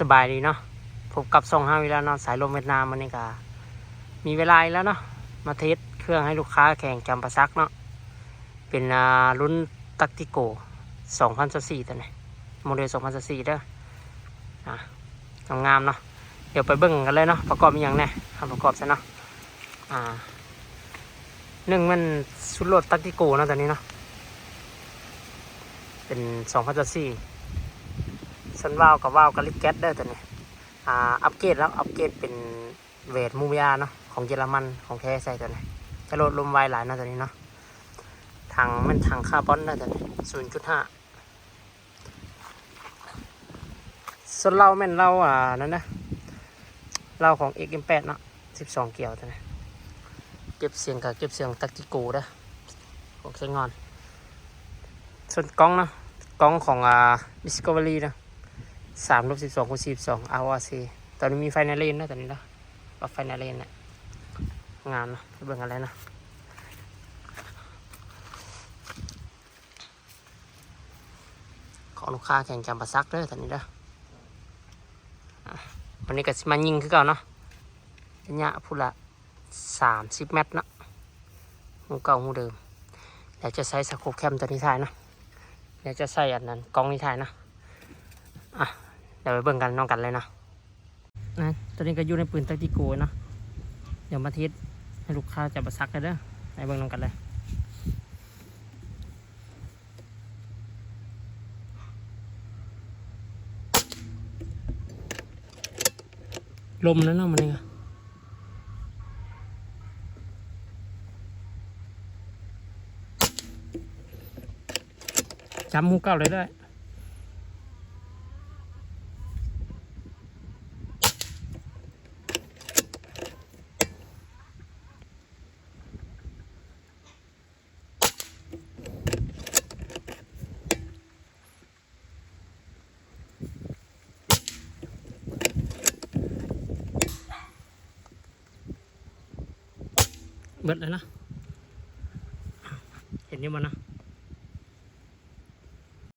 สบายดีเนาะพบกับส่งห้าเวลาเนาะสายลมเวียดนามมันนี่ก็มีเวลาแล้วเนาะมาเทสเครื่องให้ลูกค้าแข่งจำปาซักเนาะเป็นรุ่นตักติโก2024ตัวนี้โมเดล2024เด้ออะงามเนาะเดี๋ยวไปเบิ่งกันเลยเนาะประกอบมีอย่างแน่ทำประกอบซะเนาะอ่าหนึ่งมันสุดโหลดตักติโกเนาะตัวนี้เนาะเป็น2024 สันวาวกับวาวกับลิกแก๊สได้อตัวนี้อ่าอัปเกรดแล้วอัปเกรดเป็นเวทมูยาเนาะของเยอรมันของแท้ใส่ตัวนี้จะลดลมไวหลายนะตัวนี้เนาะถังมันถังคาร์บอนได้ตัวนี้ศูนย์จุดห้าส่วนเราแม่นเราอ่านั่นนะเราของ XM8 เนาะสิบสองเกี่ยวตัวนี้เก็บเสียงกับเก็บเสียงตักจิโกเด้อของใช้งอน ส่วนกล้องเนาะกล้องของอ่า Discovery นะ สามลบสิบสองคูณสิบสอง ROC ตอนนี้มีไฟในเลนนะตอนนี้นะกับไฟในเลนเนี่ยงามเนะเบิ่งอะไรนะของลูกค้าแข่งจำปาซักเด้อตอนนี้เด้ออะวันนี้ก็สิมายิงคือเก่าเนาะระยะพูละสามสิบเมตรเนาะหูเก่าหูเดิมเดี๋ยวจะใช้สโคปแคมตัวนี้ถ่ายนะเดี๋ยวจะใส่อันนั้นกล้องนี้ถ่ายนะอะ เดี๋ยวไปเบิ่งกันน้องกันเลยนะนะตัวนี้ก็อยู่ในปืนตักติโกเนาะเดี๋ยวมาเทสให้ลูกค้าจะมาซักกันเด้อไปเบิ่งน้องกันเลยลมแล้วเนาะมันนี่ก็จำหูเก่าเลยได้ เบิดเลยนะ เห็นยังมันนะ